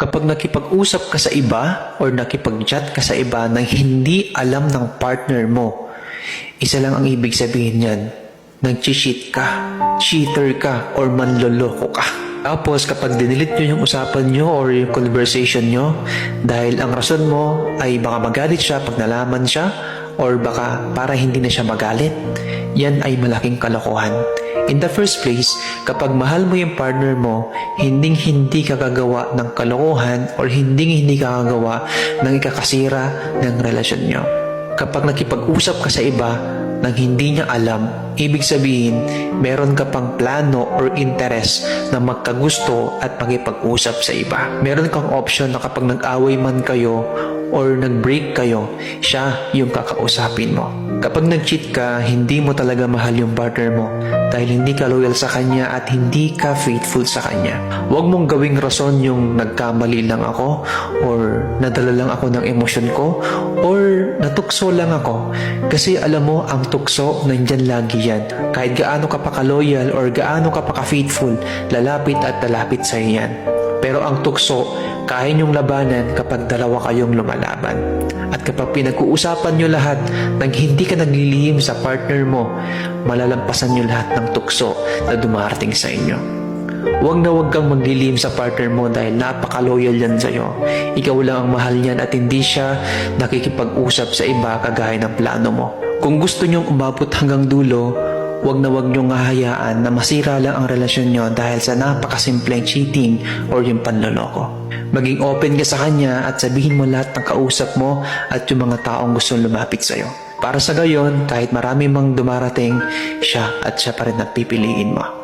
Kapag nakipag-usap ka sa iba or nakipag-chat ka sa iba nang hindi alam ng partner mo, isa lang ang ibig sabihin niyan, nag-cheat ka, cheater ka, or manloloko ka. Tapos kapag dinilit nyo yung usapan nyo or yung conversation nyo dahil ang rason mo ay baka magalit siya pag nalaman siya or baka para hindi na siya magalit, yan ay malaking kalokohan. In the first place, kapag mahal mo yung partner mo, hinding hindi ka gagawa ng kalokohan or hinding hindi ka gagawa ng ikakasira ng relasyon nyo. Kapag nakipag-usap ka sa iba nang hindi niya alam, ibig sabihin, meron ka pang plano or interest na magkagusto at makipag-usap sa iba. Meron kang option na kapag nag-away man kayo or nag-break kayo, siya yung kakausapin mo. Kapag nag-cheat ka, hindi mo talaga mahal yung partner mo dahil hindi ka loyal sa kanya at hindi ka faithful sa kanya. Huwag mong gawing rason yung nagkamali lang ako or nadala lang ako ng emosyon ko or natukso lang ako. Kasi alam mo, ang tukso, nandyan lagi yan. Kahit gaano ka pa ka-loyal or gaano ka pa ka-faithful, lalapit at lalapit sa yan. Pero ang tukso, kaya niyong labanan kapag dalawa kayong lumalaban. At kapag pinag-uusapan niyo lahat nang hindi ka naglilihim sa partner mo, malalampasan niyo lahat ng tukso na dumarating sa inyo. Huwag na huwag kang maglilihim sa partner mo dahil napaka-loyal yan sa'yo. Ikaw lang ang mahal niyan at hindi siya nakikipag-usap sa iba kagaya ng plano mo. Kung gusto niyong umabot hanggang dulo, Huwag na huwag niyong hahayaan na masira lang ang relasyon niyo dahil sa napakasimpleng cheating or yung panloloko. Maging open ka sa kanya at sabihin mo lahat ng kausap mo at yung mga taong gustong lumapit sa'yo. Para sa gayon, kahit marami mang dumarating, siya at siya pa rin ang pipiliin mo.